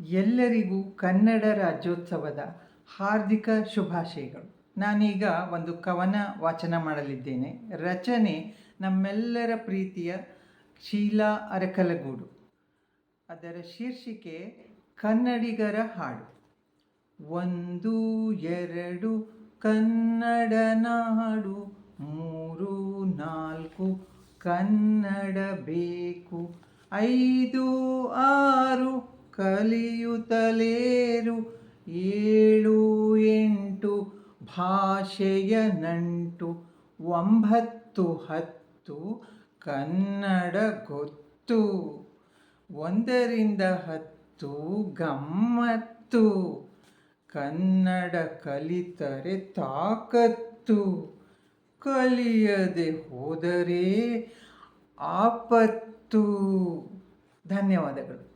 ಎಲ್ಲರಿಗೂ ಕನ್ನಡ ರಾಜ್ಯೋತ್ಸವದ ಹಾರ್ದಿಕ ಶುಭಾಶಯಗಳು. ನಾನೀಗ ಒಂದು ಕವನ ವಾಚನ ಮಾಡಲಿದ್ದೇನೆ. ರಚನೆ ನಮ್ಮೆಲ್ಲರ ಪ್ರೀತಿಯ ಶೀಲಾ ಅರಕಲಗೂಡು. ಅದರ ಶೀರ್ಷಿಕೆ ಕನ್ನಡಿಗರ ಹಾಡು. ಒಂದು, ಎರಡು, ಕನ್ನಡ ನಾಡು, ಮೂರು, ನಾಲ್ಕು, ಕನ್ನಡ ಬೇಕು, ಐದು, ಆರು ಕಲಿಯುತ್ತಲೇರು ಏಳು ಎಂಟು ಭಾಷೆಯ ನಂಟು ಒಂಬತ್ತು ಹತ್ತು ಕನ್ನಡ ಗೊತ್ತು ಒಂದರಿಂದ ಹತ್ತು ಗಮ್ಮತ್ತು ಕನ್ನಡ ಕಲಿತರೆ ತಾಕತ್ತು ಕಲಿಯದೆ ಹೋದರೆ ಆಪತ್ತು ಧನ್ಯವಾದಗಳು.